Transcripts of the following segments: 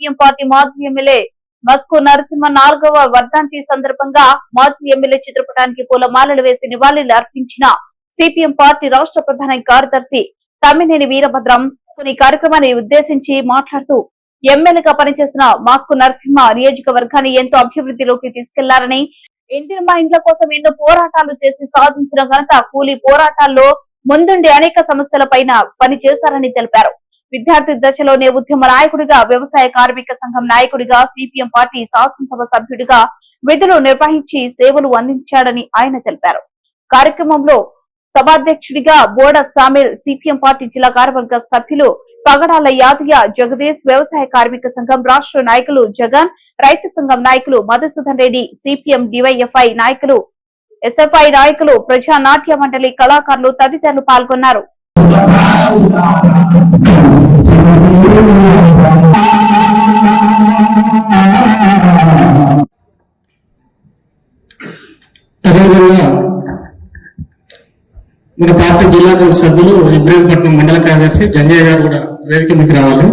CPM party మాజీ MLA Masku Narasimha నాలుగవ వర్ధంతి సందర్భంగా మాజీ ఎమ్మెల్యే చిత్రపటానికి పూలమాలలు వేసి నివాళులు అర్పించిన సిపిఎం పార్టీ రాష్ట్ర ప్రధాన కార్యదర్శి తమ్మినేని వీరభద్రం కొన్ని కార్యక్రమాన్ని ఉద్దేశించి మాట్లాడుతూ ఎమ్మెల్యేగా పనిచేసిన మాస్కు నరసింహ నియోజకవర్గాన్ని ఎంతో అభివృద్ధిలోకి తీసుకెళ్ళారని ఇందిరమ్మ ఇండ్ల కోసం ఎన్నో పోరాటాలు చేసి సాధించిన ఘనత కూలీ పోరాటాల్లో ముందుండి అనేక సమస్యలపైన పని చేశారని తెలిపారు. విద్యార్థి దశలోనే ఉద్యమ నాయకుడిగా వ్యవసాయ కార్మిక సంఘం నాయకుడిగా సిపిఎం పార్టీ శాసనసభ సభ్యుడిగా విధులు నిర్వహించి సేవలు అందించాడని ఆయన తెలిపారు. కార్యక్రమంలో సభాధ్యక్షుడిగా బోడ సామిల్ సిపిఎం పార్టీ జిల్లా కార్యవర్గ సభ్యులు పగడాల యాదయ్య జగదీష్ వ్యవసాయ కార్మిక సంఘం రాష్ట్ర నాయకులు జగన్ రైతు సంఘం నాయకులు మధుసూదన్ రెడ్డి సిపిఎం డివైఎఫ్ఐ నాయకులు ఎస్ఎఫ్ఐ నాయకులు ప్రజా నాట్య మండలి కళాకారులు తదితరులు పాల్గొన్నారు. అదేవిధంగా మన పార్టీ జిల్లా సభ్యులు ఇబ్రహీంపట్నం మండల కార్యదర్శి జంజయ్య గారు కూడా వేదిక మీకు రావాలి.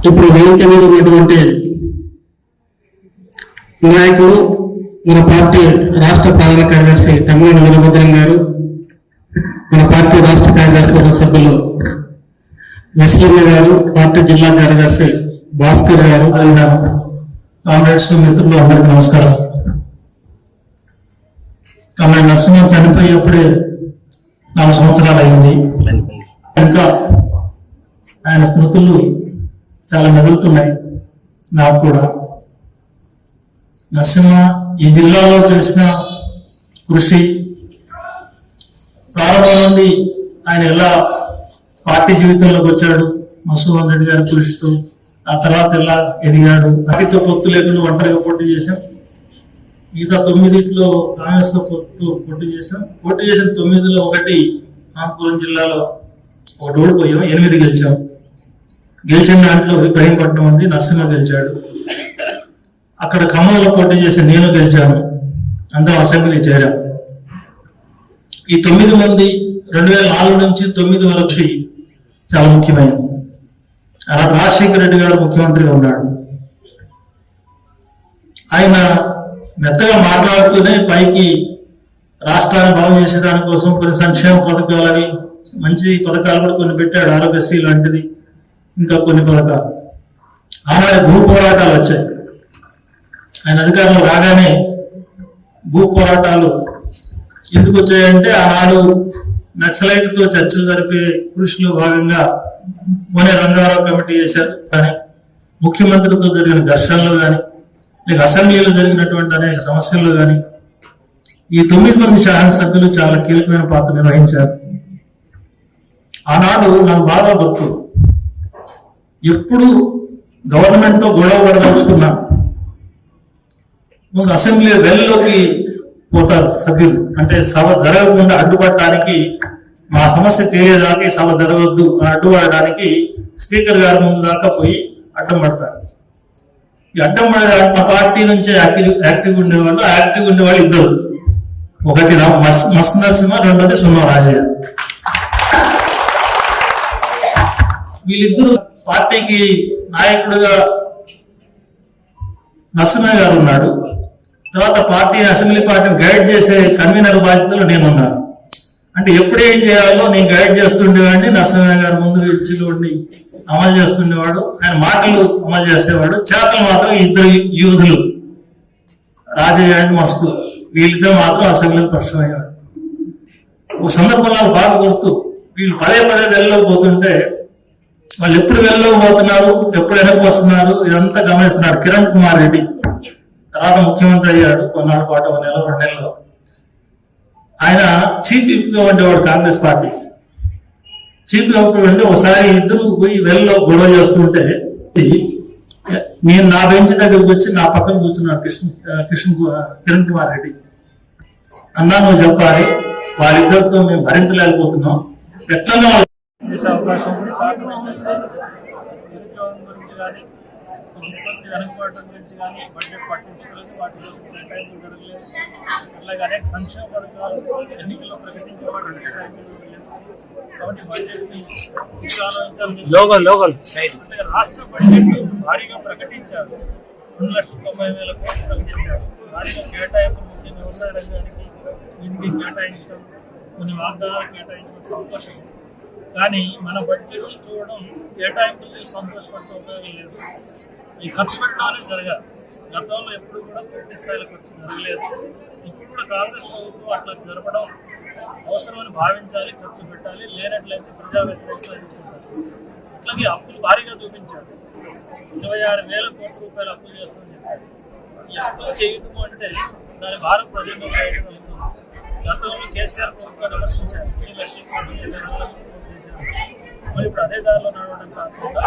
ఇప్పుడు వేదిక మీద ఉన్నటువంటి నాయకులు మన పార్టీ రాష్ట్ర ప్రధాన కార్యదర్శి తమ్మినేని వీరభద్రం గారు మన పార్టీ రాష్ట్ర కార్యదర్శి సభ్యులు వెస్లన్న గారు పార్టీ జిల్లా కార్యదర్శి భాస్కర్ గారు. కామ్రేడ్స్ మిత్రులు అందరికీ నమస్కారం. ఆమె నరసింహం చనిపోయేప్పుడే నాలుగు సంవత్సరాలు అయింది. ఇంకా ఆయన స్మృతులు చాలా మెదులుతున్నాయి నాకు కూడా. నరసింహ ఈ జిల్లాలో చేసిన కృషి ప్రారంభమైంది ఆయన ఎలా పార్టీ జీవితంలోకి వచ్చాడు? మసూదన్ రెడ్డి గారి కృషితో ఆ తర్వాత ఎలా ఎదిగాడు? పార్టీతో పొత్తు లేకుండా ఒంటరిగా పోటీ చేశాం. మిగతా తొమ్మిదిట్లో కాంగ్రెస్తో పొత్తు పోటీ చేశాం. పోటీ చేసిన తొమ్మిదిలో ఒకటి అనంతపురం జిల్లాలో ఒకటి ఓడిపోయాం. ఎనిమిది గెలిచాం. గెలిచిన దాంట్లో ఇబ్రహీంపట్నం ఉంది. నరసింహ గెలిచాడు. అక్కడ ఖమ్మంలో పోటీ చేసి నేను గెలిచాను. అందరం అసెంబ్లీ చేరాం. ఈ తొమ్మిది మంది రెండు వేల నాలుగు నుంచి తొమ్మిది వరకు చాలా ముఖ్యమైనది అలా రాజశేఖర రెడ్డి గారు ముఖ్యమంత్రిగా ఉన్నాడు. ఆయన మెత్తగా మాట్లాడుతూనే పైకి రాష్ట్రాన్ని బాగు చేసే దానికోసం కొన్ని సంక్షేమ పథకాలని మంచి పథకాలు కూడా కొన్ని పెట్టాడు ఆరోగ్యశ్రీ లాంటిది ఇంకా కొన్ని పథకాలు. ఆనాడు భూ పోరాటాలు వచ్చాయి. ఆయన అధికారంలో రాగానే భూ పోరాటాలు ఎందుకు వచ్చాయంటే ఆనాడు నక్సలైట్తో చర్చలు జరిపే కృషిలో భాగంగా కోనే రంగారావు కమిటీ చేశారు. కానీ ముఖ్యమంత్రితో జరిగిన ఘర్షణలో కానీ లేక అసెంబ్లీలో జరిగినటువంటి అనేక సమస్యల్లో కానీ ఈ తొమ్మిది మంది శాసనసభ్యులు చాలా కీలకమైన పాత్ర నిర్వహించారు. ఆనాడు నాకు బాగా గుర్తు. ఎప్పుడు గవర్నమెంట్తో గొడవ పడదలుచుకున్నా ముందు అసెంబ్లీ వెల్లోకి పోతారు సభ్యులు. అంటే సభ జరగకుండా అడ్డుపడటానికి మా సమస్య తీరేదానికి సభ జరగవద్దు అని అడ్డుపడడానికి స్పీకర్ గారి ముందు దాకా పోయి అడ్డం పడతారు. ఈ అడ్డం పడే మా పార్టీ నుంచే యాక్టివ్ యాక్టివ్ ఉండేవాళ్ళు యాక్టివ్ ఉండేవాళ్ళు ఇద్దరు. ఒకటి మస్ మస్ నరసింహ రెండోది సున్నా రాజయ్య. వీళ్ళిద్దరు పార్టీకి నాయకుడుగా నరసింహ గారు ఉన్నాడు. తర్వాత పార్టీని అసెంబ్లీ పార్టీని గైడ్ చేసే కన్వీనర్ బాధ్యతలు నేను ఉన్నాను అంటే ఎప్పుడు ఏం చేయాలో నేను గైడ్ చేస్తుండేవాడిని నరసింహయ్య గారు ముందు ఇచ్చిలో ఉండి అమలు చేస్తుండేవాడు ఆయన మాటలు అమలు చేసేవాడు. చేతలు మాత్రం ఇద్దరు యూధులు రాజయ్య అండ్ మస్కు. వీళ్ళిద్దరు మాత్రం అసెంబ్లీలో పరిశ్రమ అయ్యారు. ఒక సందర్భంలో బాగా గుర్తు. వీళ్ళు పదే పదే వెళ్ళలోకి పోతుంటే వాళ్ళు ఎప్పుడు వెళ్ళలోకి పోతున్నారు ఎప్పుడు వెనక్కి వస్తున్నారు ఇదంతా గమనిస్తున్నారు. కిరణ్ కుమార్ రెడ్డి. తర్వాత ముఖ్యమంత్రి అయ్యాడు కొన్నాళ్ళ పాటు ఒక నెల రెండు నెలలు. ఆయన చీఫ్ విప్గా ఉండేవాడు కాంగ్రెస్ పార్టీ. చీఫ్ విప్ అంటే ఒకసారి ఇద్దరు పోయి వెళ్ళలో గొడవ చేస్తుంటే నేను నా బెంచ్ దగ్గరికి వచ్చి నా పక్కన కూర్చున్నాడు కృష్ణ కృష్ణ కిరణ్ కుమార్ రెడ్డి. అన్నా నువ్వు చెప్పాలి వాళ్ళిద్దరితో మేము భరించలేకపోతున్నాం. ఎట్లా అవకాశం నిరుద్యోగం గురించి కానీ ఉత్పత్తి వెనకబడటం గురించి కానీ బడ్జెట్ పట్టించుకోలేదు వాటి కోసం కేటాయింపులు జరగలేదు. అలాగే అనేక సంక్షేమ పథకాలు ఎన్నికల్లో ప్రకటించే వాటి కేటాయింపులు జరగలేదు కాబట్టి రాష్ట్ర బడ్జెట్ భారీగా ప్రకటించారు. రెండు లక్షల తొంభై వేల కోట్లు ప్రకటించారు. భారీగా కేటాయింపులు ముఖ్యంగా వ్యవసాయ రంగానికి దీనికి కేటాయించడం కొన్ని వాగ్దానాలు కేటాయించడం సంతోషం. కానీ మన బడ్జెట్ చూడడం కేటాయింపులు సంతోషపడితే ఉపయోగం లేదు. ఈ ఖర్చు పెట్టడం అనేది జరగాలి. గతంలో ఎప్పుడు కూడా పూర్తి స్థాయిలో ఖర్చు జరగలేదు ఇప్పుడు కూడా కాంగ్రెస్ ప్రభుత్వం అట్లా జరపడం అవసరమని భావించాలి ఖర్చు పెట్టాలి లేనట్లయితే ప్రజా వ్యతిరేకత అట్లాగే అప్పులు భారీగా చూపించారు. ఇరవై ఆరు వేల కోట్ల రూపాయలు అప్పులు చేస్తామని చెప్పారు. ఈ అప్పులు చేయటం అంటే దాని భారం ప్రజల్లో అవుతుంది గతంలో కేసీఆర్ ప్రభుత్వం విమర్శించారు. మరి ఇప్పుడు అదే దారిలో నడవడం కాకుండా